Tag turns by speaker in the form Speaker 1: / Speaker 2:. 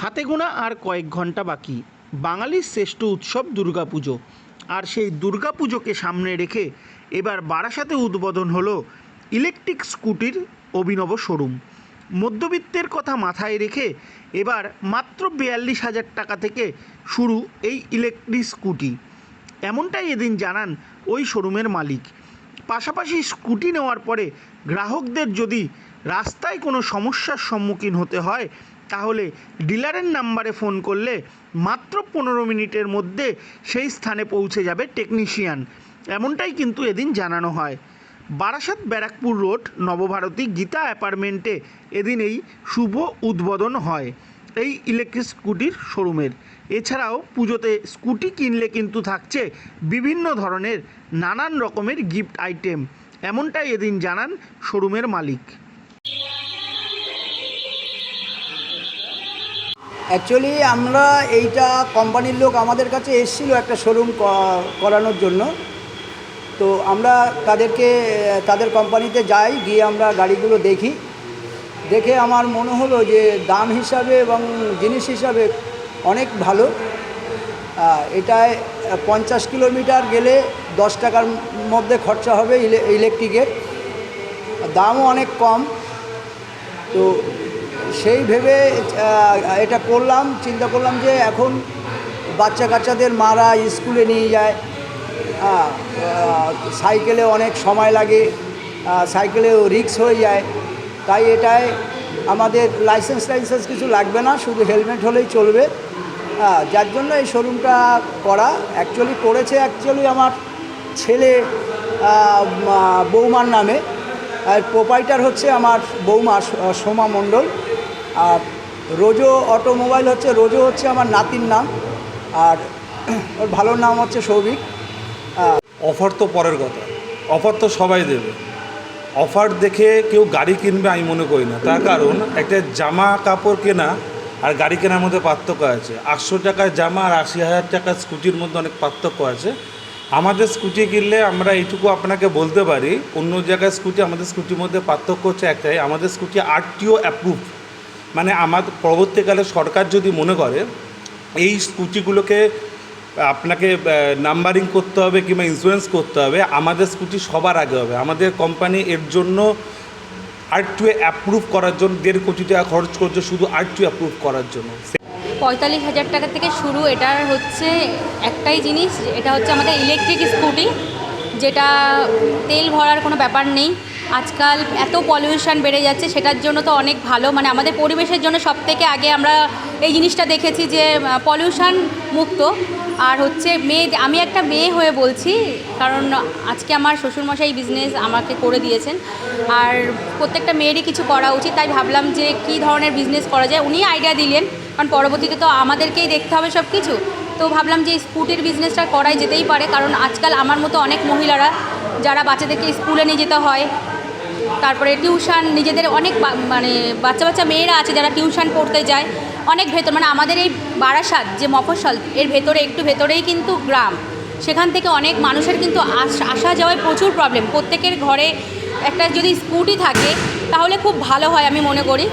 Speaker 1: হাতে গোনা আর কয়েক ঘণ্টা বাকি। বাঙালির শ্রেষ্ঠ উৎসব দুর্গাপুজো। আর সেই দুর্গাপুজোকে সামনে রেখে এবার বারাসাতে উদ্বোধন হলো ইলেকট্রিক স্কুটির অভিনব শোরুম। মধ্যবিত্তের কথা মাথায় রেখে এবার মাত্র বিয়াল্লিশ হাজার টাকা থেকে শুরু এই ইলেকট্রিক স্কুটি। এমনটাই এদিন জানান ওই শোরুমের মালিক। পাশাপাশি স্কুটি নেওয়ার পরে গ্রাহকদের যদি রাস্তায় কোনো সমস্যার সম্মুখীন হতে হয় তাহলে ডিলারের নাম্বারে ফোন করলে মাত্র পনেরো মিনিটের মধ্যে সেই স্থানে পৌঁছে যাবে টেকনিশিয়ান। এমনটাই কিন্তু এদিন জানানো হয়। বারাসাত ব্যারাকপুর রোড, নবভারতী গীতা অ্যাপার্টমেন্টে এদিন এই শুভ উদ্বোধন হয়, এই ইলেকট্রিক স্কুটির শোরুমের। এছাড়াও পুজোতে স্কুটি কিনলে কিন্তু থাকছে বিভিন্ন ধরনের নানান রকমের গিফট আইটেম। এমনটাই এদিন জানান শোরুমের মালিক।
Speaker 2: অ্যাকচুয়ালি আমরা এইটা কোম্পানির লোক আমাদের কাছে এসেছিল একটা শোরুম করানোর জন্য। তো আমরা তাদেরকে, তাদের কোম্পানিতে যাই, গিয়ে আমরা গাড়িগুলো দেখি। দেখে আমার মনে হলো যে দাম হিসাবে এবং জিনিস হিসাবে অনেক ভালো। এটায় পঞ্চাশ কিলোমিটার গেলে দশ টাকার মধ্যে খরচা হবে ইলে- ইলেকট্রিকের। দামও অনেক কম। তো সেই ভেবে এটা করলাম, চিন্তা করলাম যে এখন বাচ্চা কাচ্চাদের মারা স্কুলে নিয়ে যায়। সাইকেলে অনেক সময় লাগে সাইকেলেও রিক্স হয়ে যায়। তাই এটায় আমাদের লাইসেন্স টাইসেন্স কিছু লাগবে না, শুধু হেলমেট হলেই চলবে। যার জন্য এই শোরুমটা করা অ্যাকচুয়ালি করেছে অ্যাকচুয়ালি আমার ছেলে বৌমার নামে। আর প্রোপাইটার হচ্ছে আমার বৌমা, সোমা মণ্ডল। আর রোজো অটোমোবাইল হচ্ছে, রোজো হচ্ছে আমার নাতির নাম, আর ওর ভালো নাম হচ্ছে সৌভিক।
Speaker 3: অফার তো পরের কথা, অফার তো সবাই দেবে। অফার দেখে কেউ গাড়ি কিনবে আমি মনে করি না, তার কারণ একটা জামা কাপড় কেনা আর গাড়ি কেনার মধ্যে পার্থক্য আছে। আটশো টাকার জামা আর আশি হাজার টাকার স্কুটির মধ্যে অনেক পার্থক্য আছে। আমাদের স্কুটি কিনলে আমরা এইটুকু আপনাকে বলতে পারি, অন্য জায়গায় স্কুটি আমাদের স্কুটির মধ্যে পার্থক্য হচ্ছে একটাই, আমাদের স্কুটি আরটিও অ্যাপ্রুভ মানে আমাদের পরবর্তীকালে সরকার যদি মনে করে, এই স্কুটিগুলোকে আপনাকে নাম্বারিং করতে হবে কিংবা ইন্স্যুরেন্স করতে হবে, আমাদের স্কুটি সবার আগে হবে। আমাদের কোম্পানি এর জন্য আরটিও অ্যাপ্রুভ করার জন্য, দেড় কোটি টাকা খরচ করছে শুধু আর টু অ্যাপ্রুভ করার জন্য।
Speaker 4: পঁয়তাল্লিশ হাজার টাকা থেকে শুরু, এটার হচ্ছে একটাই জিনিস, এটা হচ্ছে আমাদের ইলেকট্রিক স্কুটি যেটা তেল ভরার কোনো ব্যাপার নেই। আজকাল এত পলিউশন বেড়ে যাচ্ছে, সেটার জন্য তো অনেক ভালো। মানে আমাদের পরিবেশের জন্য সব থেকে আগে আমরা এই জিনিসটা দেখেছি যে পলিউশন মুক্ত। আর হচ্ছে মেয়ে, আমি একটা মেয়ে হয়ে বলছি, কারণ আজকে আমার শ্বশুরমশাই বিজনেস আমাকে করে দিয়েছেন। আর প্রত্যেকটা মেয়েরই কিছু করা উচিত, তাই ভাবলাম যে কী ধরনের বিজনেস করা যায় উনি আইডিয়া দিলেন। কারণ পরবর্তীতে তো আমাদেরকেই দেখতে হবে সব কিছু তো ভাবলাম যে স্কুটির বিজনেসটা করাই যেতেই পারে, কারণ আজকাল আমার মতো অনেক মহিলারা, যারা বাচ্চাদেরকে স্কুলে নিয়ে যেতে হয় তারপরে টিউশন, নিজেদের অনেক মানে বাচ্চা বাচ্চা মেয়েরা আছে যারা টিউশন পড়তে যায়, অনেক ভেতর মানে আমাদের এই বারাসাত যে মফস্বল, এর ভেতরে, একটু ভেতরেই কিন্তু গ্রাম। সেখান থেকে অনেক মানুষের কিন্তু আসা যাওয়ায় প্রচুর প্রবলেম প্রত্যেকের ঘরে একটা যদি স্কুটি থাকে, তাহলে খুব ভালো হয় আমি মনে করি।